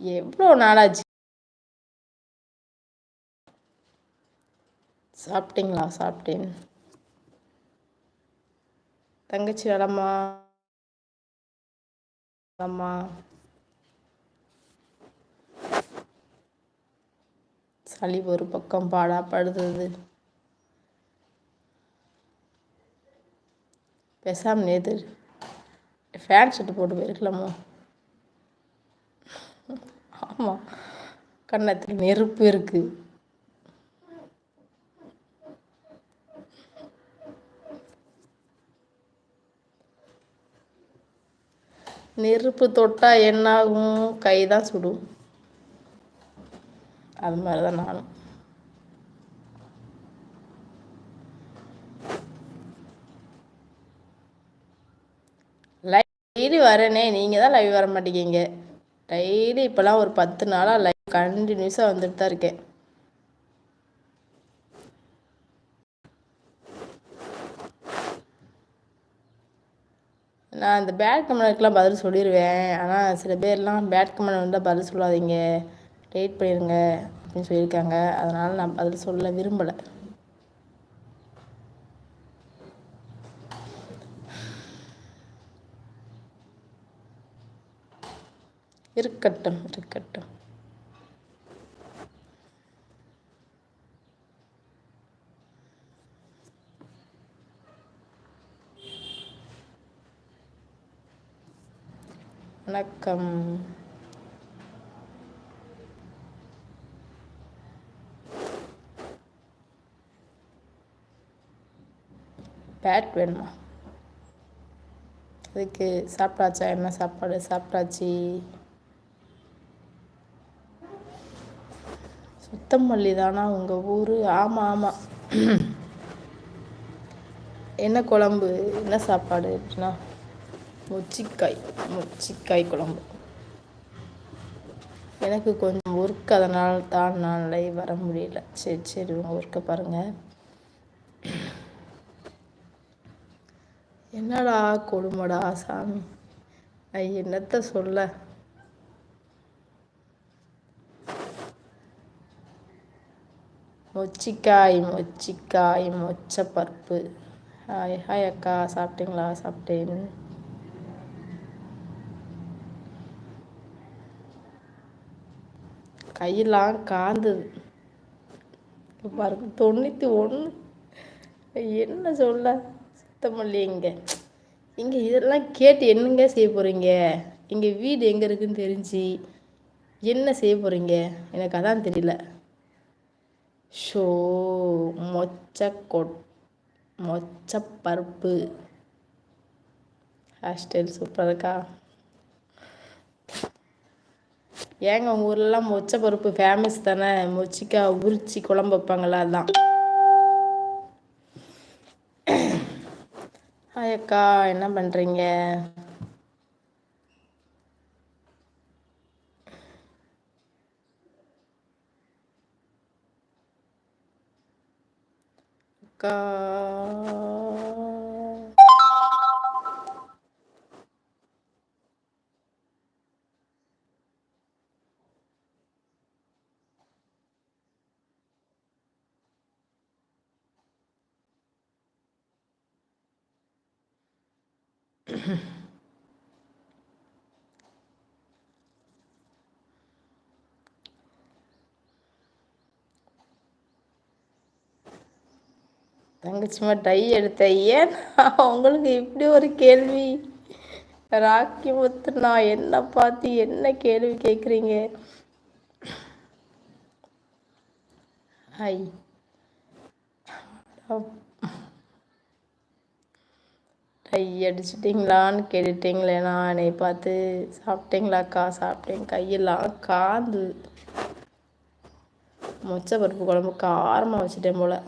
எவ்வளோ நாளாச்சு? சாப்பிட்டீங்களா? சாப்பிட்டேன். தங்கச்சி நலமா நலமா சளி ஒரு பக்கம் பாடா படுத்துது பேசாமல் நேற்று ஃபேன் ஷர்ட் போட்டு போயிருக்கலாமோ? ஆமாம் கன்னத்தில் நெருப்பு இருக்குது நெருப்பு தொட்டால் என்னாகும்? கை தான் சுடும். அது மாதிரி தான் நானும் டெய்லி வரேனே. நீங்கள் தான் லைவ் வர மாட்டேங்கிங்க டெய்லி இப்போலாம் ஒரு பத்து நாளாக லைவ் கண்டினியூஸாக வந்துட்டு தான் இருக்கேன். நான் இந்த பேட் கமெண்ட்டுக்கெலாம் பதில் சொல்லிடுவேன் ஆனால் சில பேர்லாம் பேட் கமெண்ட் வந்தால் பதில் சொல்லாதீங்க. டேட் பண்ணிடுங்க அப்படின்னு சொல்லியிருக்காங்க. அதனால் நான் பதில் சொல்ல விரும்பலை. இருக்கட்டும் இருக்கட்டும். வணக்கம். பேட் வேணுமா? அதுக்கு சாப்பிட்டாச்சா? என்ன சாப்பாடு? சாப்பிட்டாச்சு. சுத்தமல்லி தானா உங்கள் ஊர்? ஆமாம் ஆமாம் என்ன குழம்பு? என்ன சாப்பாடு அப்படின்னா மொச்சிக்காய் மொச்சிக்காய் குழம்பு. எனக்கு கொஞ்சம் ஒர்க் அதனால் தான் நான் லைவ் வர முடியல. சரி சரி உங்கள் ஒர்க்கை பாருங்கள் என்னடா கொடுமடா சாமி? நான் என்னத்த சொல்ல? மொச்சிக்காய் மொச்சிக்காய் மொச்சப்பருப்பு. ஹாய் ஹாய் அக்கா சாப்பிட்டீங்களா? சாப்பிட்டேன். கையெல்லாம் காந்தது. பாருங்க தொண்ணூற்றி ஒன்று என்ன சொல்ல? சுத்தமல்லி இங்கே. இங்கே இதெல்லாம் கேட்டு என்னங்க செய்ய போகிறீங்க இங்கே வீடு எங்கே இருக்குதுன்னு தெரிஞ்சு என்ன செய்ய போகிறீங்க எனக்கு அதான் தெரியல. ஷோ மொச்ச கொட் மொச்ச பருப்பு ஹேர்ஸ்டைல் சூப்பராக இருக்கா? ஏங்க உங்கள் ஊர்லலாம் மொச்ச பருப்பு ஃபேமஸ் தானே? மொச்சிக்காய் உரிச்சி குழம்பு வைப்பாங்களா? அதான். ஹாய் அக்கா என்ன பண்ணுறீங்க அக்கா தங்கச்சிமா டை எடுத்த. ஏன்? உங்களுக்கு இப்படி ஒரு கேள்வி. ராக்கி முத்து நான் என்ன பார்த்து என்ன கேள்வி கேட்குறீங்க ஹாய் டை அடிச்சிட்டிங்களான்னு கேட்டுட்டிங்களே நான் என்னை பார்த்து சாப்பிட்டீங்களாக்கா? சாப்பிட்டேன். கையெல்லாம் காந்து. மொச்சை பருப்பு குழம்பு காரமாக வச்சுட்டேன் போல்.